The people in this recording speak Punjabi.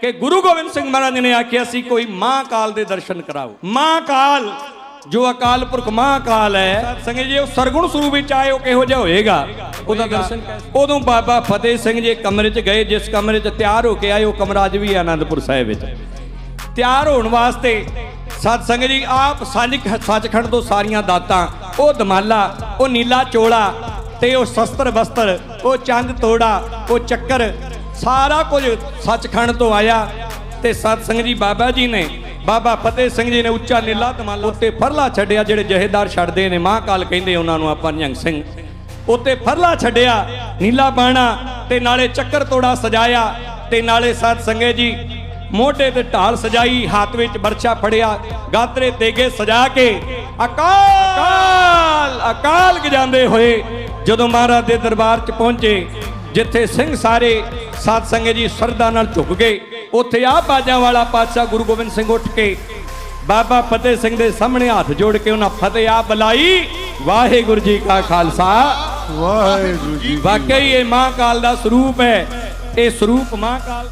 ਕਿ ਗੁਰੂ ਗੋਬਿੰਦ ਸਿੰਘ ਮਹਾਰਾਜ ਨੇ ਆਖਿਆ ਸੀ, ਕੋਈ ਮਾਂ ਕਾਲ ਦੇ ਦਰਸ਼ਨ ਕਰਾਓ। ਮਾਂ ਕਾਲ ਜੋ ਅਕਾਲ ਪੁਰਖ ਮਾਂ ਹੈ ਸੰਗੇ ਜੀ, ਉਹ ਸਰਗੁਣ ਸਰੂਪ ਵਿੱਚ ਆਏ, ਉਹ ਕਿਹੋ ਜਿਹਾ ਹੋਏਗਾ? ਉਹਦਾ ਦਰਸ਼ਨ ਉਦੋਂ ਬਾਬਾ ਫਤਿਹ ਸਿੰਘ ਜੀ ਕਮਰੇ 'ਚ ਗਏ, ਜਿਸ ਕਮਰੇ 'ਚ ਤਿਆਰ ਹੋ ਕੇ ਆਏ, ਉਹ ਕਮਰਾ ਅੱਜ ਵੀ ਹੈ ਆਨੰਦਪੁਰ ਸਾਹਿਬ ਵਿੱਚ। ਤਿਆਰ ਹੋਣ ਵਾਸਤੇ ਸਤ ਸੰਗ ਜੀ, ਆਪ ਸੱਚ ਸੱਚਖੰਡ ਤੋਂ ਸਾਰੀਆਂ ਦਾਤਾਂ, ਉਹ ਦਮਾਲਾ, ਉਹ ਨੀਲਾ ਚੋਲਾ ਤੇ ਉਹ ਸ਼ਸਤਰ ਵਸਤਰ, ਉਹ ਚੰਦ ਤੋੜਾ, ਉਹ ਚੱਕਰ ਸਾਰਾ ਕੁਝ ਸੱਚਖੰਡ ਤੋਂ ਆਇਆ ਤੇ ਸਤ ਸੰਗਤ ਜੀ ਬਾਬਾ ਜੀ ਨੇ, ਬਾਬਾ ਫਤਿਹ ਸਿੰਘ ਜੀ ਨੇ ਉੱਚਾ ਨੀਲਾ ਦਮਾਲਾ ਉੱਤੇ ਫਰਲਾ ਛੱਡਿਆ, ਜਿਹੜੇ ਜਹੇਦਾਰ ਛੱਡਦੇ ਨੇ, ਮਹਾਕਾਲ ਕਹਿੰਦੇ ਉਹਨਾਂ ਨੂੰ ਆਪਾਂ ਨਿਹੰਗ ਸਿੰਘ। ਉੱਤੇ ਫਰਲਾ ਛੱਡਿਆ, ਨੀਲਾ ਬਾਣਾ ਤੇ ਨਾਲੇ ਚੱਕਰ ਤੋੜਾ ਸਜਾਇਆ ਤੇ ਨਾਲੇ ਸਤ ਸੰਗਤ ਜੀ ਮੋਢੇ ਤੇ ਢਾਲ ਸਜਾਈ, ਹੱਥ ਵਿੱਚ ਬਰਛਾ ਫੜਿਆ, ਗਾਤਰੇ ਤੇਗੇ ਸਜਾ ਕੇ। ਅਕਾਲ ਅਕਾਲ ਗਜਾਉਂਦੇ ਹੋਏ ਜਦੋਂ ਮਹਾਰਾਜ ਦੇ ਦਰਬਾਰ 'ਚ ਪਹੁੰਚੇ, ਜਿੱਥੇ ਸਿੰਘ ਸਾਰੇ ਸਾਧ ਸੰਗਤ ਜੀ ਸਰਦਾ ਨਾਲ ਝੁਕ ਗਏ। ਉੱਥੇ ਆ ਬਾਜਾਂ ਵਾਲਾ ਪਾਤਸ਼ਾਹ ਗੁਰੂ ਗੋਬਿੰਦ ਸਿੰਘ ਉੱਠ ਕੇ ਬਾਬਾ ਫਤਿਹ ਸਿੰਘ ਦੇ ਸਾਹਮਣੇ ਹੱਥ ਜੋੜ ਕੇ ਉਹਨਾਂ ਫਤਿਹ ਆ ਬੁਲਾਈ ਵਾਹਿਗੁਰੂ ਜੀ ਕਾ ਖਾਲਸਾ। ਵਾਹਿਗੁਰੂ ਜੀ ਵਾਕਈ ਇਹ ਮਹਾਕਾਲ ਦਾ ਸਰੂਪ ਹੈ। ਇਹ ਸਰੂਪ ਮਹਾਕਾਲ